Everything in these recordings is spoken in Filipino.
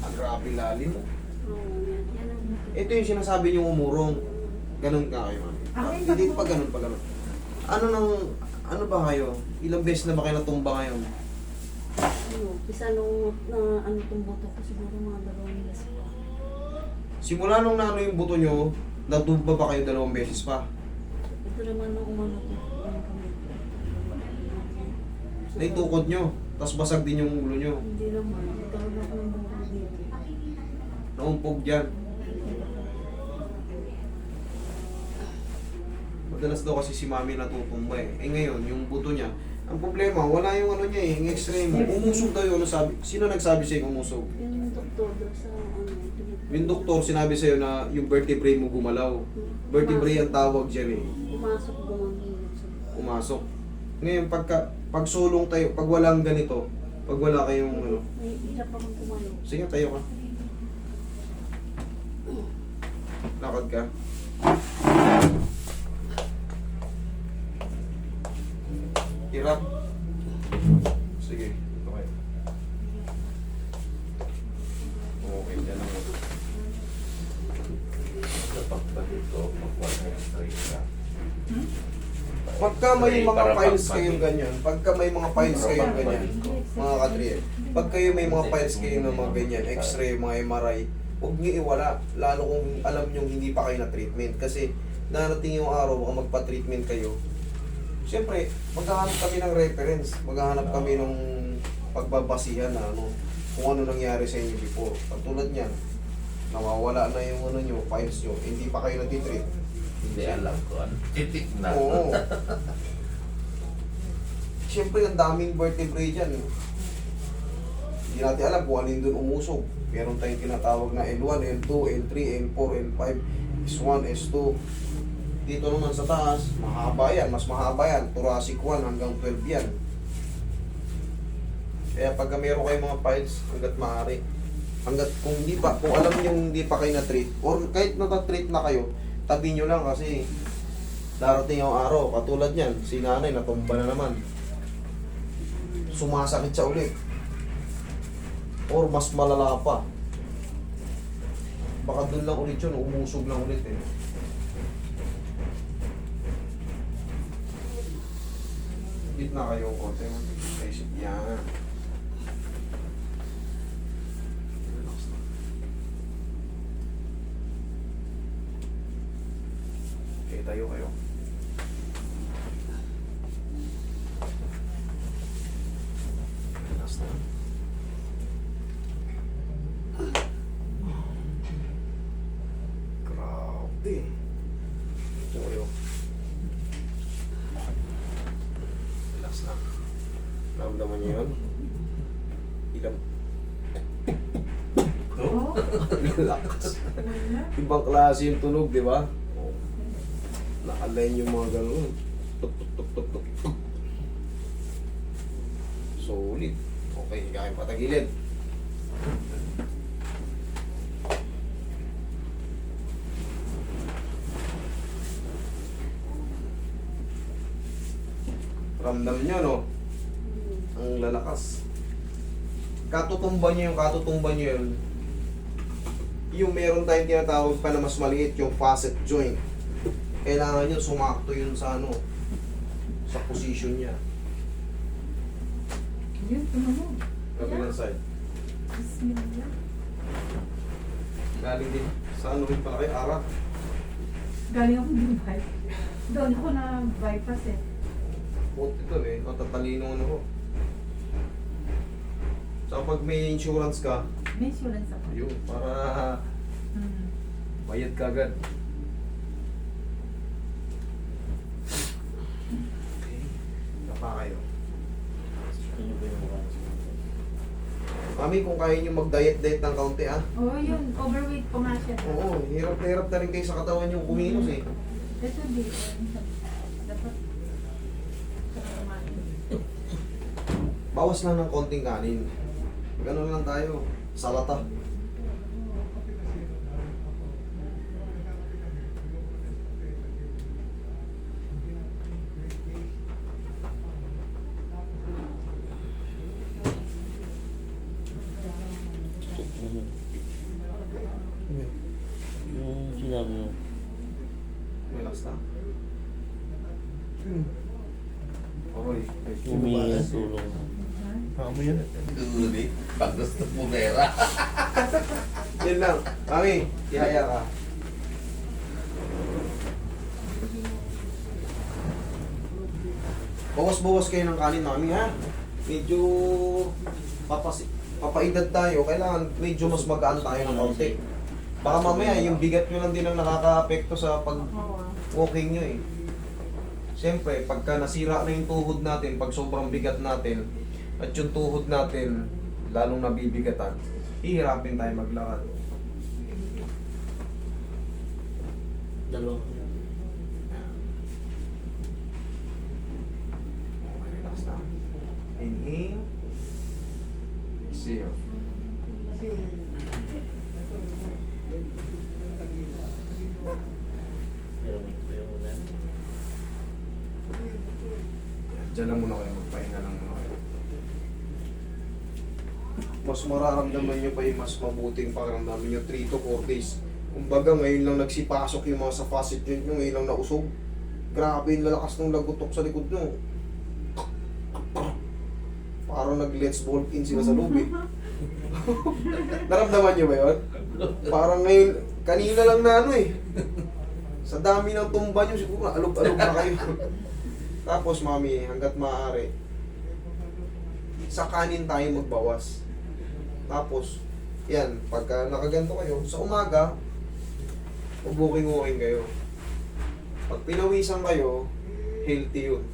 Ang grabe lalim. Ito yung sinasabi niyong umurong. Ganun ka kayo, ma'am. Ah, Hindi pa ganun, pa ganun. Ano nang, ano ba kayo? Ilang beses na ba kayo natumba ngayon? ano, isa nung na ano tong buto ko siguro mga dalawang years pa. Simula nung naano yung buto nyo, natumba ba kayo dalawang beses pa? Ito naman ang umano ko. Naitukod nyo, tapos basag din yung ulo nyo. Hindi naman. Nagkaroon ako ng buto dito. Naumpog dyan. Madalas daw kasi si mami natutumba eh. Eh ngayon, yung buto niya, ang problema, wala yung ano niya eh, yung mo. Umusog daw yun, ano sabi? Sino nagsabi sa'yo umusog? Yung doktor doon sa ano. Yung doktor sinabi sa'yo na yung vertebrae mo gumalaw. Vertebrae ang tawag dyan eh. Pumasok gumamilot sa Pumasok. Ngayon, pagka, pag sulong tayo, pag walang ganito, pag wala kayong ano, May hirap akong tumayo. sige tayo ka. Lakad ka. Hirap. Sige, okay. Okay, dyan lang. Kapag pa dito, magwala yung straight ka. Pagka may mga files kayong ganyan, pagka may mga files kayong ganyan, mga katriye, pag kayo may mga files kayo ng mga ganyan, x-ray, mga MRI, huwag niyo iwala, lalo kung alam niyo hindi pa kayo na treatment. Kasi darating yung araw, baka magpa-treatment kayo. Siyempre, maghahanap kami ng reference, maghahanap kami ng pagbabasihan na ano, kung ano nangyari sa inyo before. Pagtulad niyan, nawawala na yung ano nyo, files nyo, hindi pa kayo natitreat. Hindi alam ko ano. Titik na. Oo. Siyempre, ang daming vertebrae dyan. eh. Hindi natin alam kung alin doon umusog. Meron tayong tinatawag na L1, L2, L3, L4, L5, S1, S2. Dito naman sa taas, mahaba yan. Mas mahaba yan. Thoracic 1 hanggang 12 yan. Kaya pagka meron kayong mga files, hanggat maaari, hanggat kung hindi pa, kung alam niyo hindi pa kayo na-treat, or kahit na-treat na kayo, tabi nyo lang kasi darating yung araw, katulad yan, si nanay natumba na naman. Sumasakit siya ulit. Or mas malala pa. Baka doon lang ulit yun, umusog lang ulit eh. Hit na kayo konti. Isip yan. Relax na. Okay, tayo kayo. Relax na. Grabe. Ito kayo. Relax na. Ramdaman niyo yun? Ilang. Ibang klase yung tunog, di ba? Nakaline yung mga ganun. Tuk, tuk, tuk, tuk, tuk. Solid. Okay, hikahin patagilid. Ramdam nyo, no? Ang lalakas. Katutumba nyo yung katutumba nyo yun. Yung meron tayong tinatawag pa na mas maliit, yung facet joint. Kailangan nyo sumakto yun sa ano, sa position niya. Yun, tingnan mo. Kabilang side. Bismillah. Galing din. Sa ano rin pala kayo? Ara. Galing ako Dubai. Doon ako na bypass eh. Puti to eh. Matatalino ano ko. So pag may insurance ka, May insurance ako. yun, para Hmm. bayad ka agad. Okay. Napa kayo. Mami, kung kaya nyo mag-diet-diet ng kaunti ah. Oo, yun. Overweight po nga siya. Oo, hirap na hirap na rin kayo sa katawan yung kumilos eh. Ito di. Dapat. Bawas lang ng konting kanin. Ganun lang tayo. Salata. Yung Relax na. Okay. humingi ng tulong. Ano yan? Uli. Pag gusto pumera. Yan lang. Mami, ihaya ka. Bawas-bawas kayo ng kanin, mami, ha? Medyo papas papaedad tayo, kailangan medyo mas magaan tayo ng konti. Baka mamaya, yung bigat nyo lang din ang nakaka-apekto sa pag-walking nyo eh. Siyempre, pagka nasira na yung tuhod natin, pag sobrang bigat natin, at yung tuhod natin, lalong nabibigatan, hihirapin tayo maglakad. Dalawa. Okay, relax na. Inhale. Exhale. Pero may pero wala. Diyan lang muna kayo, magpahinga lang muna kayo. Mas mararamdaman nyo pa yung mas mabuting pakiramdaman nyo 3 to 4 days. Kumbaga ngayon lang nagsipasok yung mga sa facet joint nyo, ngayon lang nausog. Grabe yung lalakas ng lagutok sa likod nyo. Parang nag-let's ball in sila sa loob eh. Naramdaman nyo ba yun? Parang ngayon, kanina lang na ano eh. Sa dami ng tumba nyo, siguro alog-alog na kayo. Tapos mami, hanggat maaari, sa kanin tayo magbawas. Tapos, yan, pagka nakaganto kayo, sa umaga, ubuking-uking kayo. Pag pinawisan kayo, healthy yun.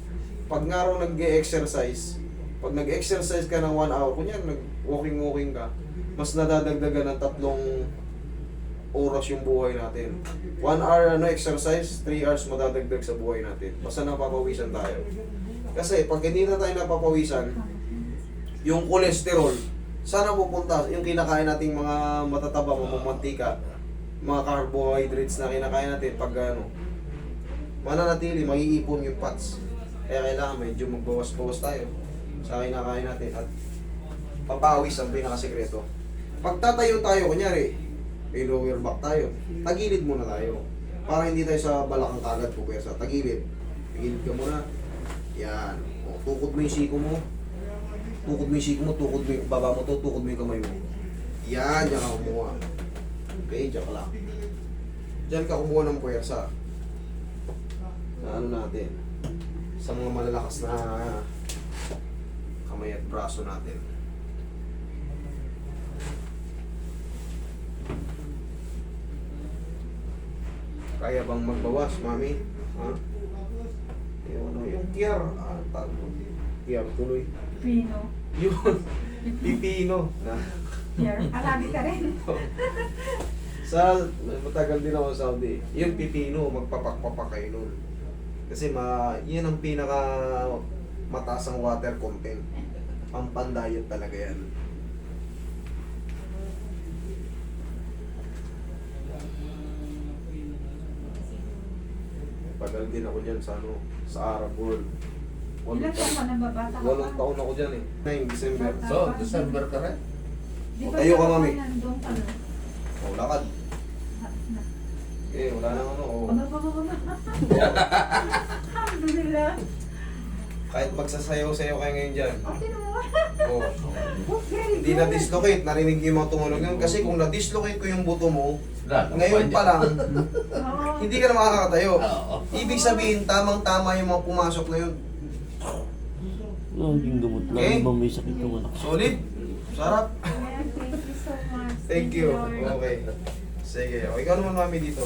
Pag nga raw nag-exercise, pag nag-exercise ka ng 1 hour, kunyan nag-walking-walking ka, mas nadadagdagan ng tatlong oras yung buhay natin. 1 hour ano exercise, 3 hours madadagdag sa buhay natin. Basta napapawisan tayo. Kasi pag hindi na tayo napapawisan, yung cholesterol, sana pupunta, yung kinakain nating mga matataba, mga mantika, mga carbohydrates na kinakain natin, pag ano, mananatili, maiipon yung fats. Kaya kailangan medyo magbawas-bawas tayo sa kinakain natin at papawis ang pinakasekreto. Pag tatayo tayo, kunyari, may lower back tayo, tagilid muna tayo. Para hindi tayo sa balakang kagad po sa tagilid. Tagilid ka muna. Yan. O, tukod mo yung siko mo. Tukod mo yung siko mo, tukod mo yung baba mo to, tukod mo yung kamay mo. Yan, diyan ka kumuha. Okay, diyan ka lang. Diyan ka kumuha ng puwersa. Sa ano natin. Sa mga malalakas na kamay at braso natin. Kaya bang magbawas, mami? Ha? Yung ano, yung tiar. Ah, tawag mo. Tiar, tuloy. Pino. Yun. Pipino. Na. Here. Alabi ka rin. Sa, matagal din ako sa Saudi. Yung pipino, magpapak-papak kayo nun. Kasi ma, yun ang pinaka mataas ang water content. Pampandayot talaga yan. Tagal din ako dyan sa ano, sa Arab world. Ilan taon ka na babata ka Walong pa? taon ako dyan eh. 9 December. So, December ka rin. Di O, ba tayo ka, sa mami. nandun ka, no? O, lakad. Ha- na. Eh, wala nang ano. O. Ano ba ba ba? Alhamdulillah. Kahit magsasayaw-sayaw kayo ngayon dyan. Okay na mo. O. Very Hindi na-dislocate, narinig yung mga tumunog yun. Kasi kung na-dislocate ko yung buto mo, Lalo ngayon pa lang, hindi ka na makakatayo. Oo. Ibig sabihin, tamang-tama yung mga pumasok na yun. Laging gamot lang. Okay. Iba may sakit yung anak. Solid. Sarap. Thank you so much. Thank you. Okay. Sige. O, ikaw naman mami dito.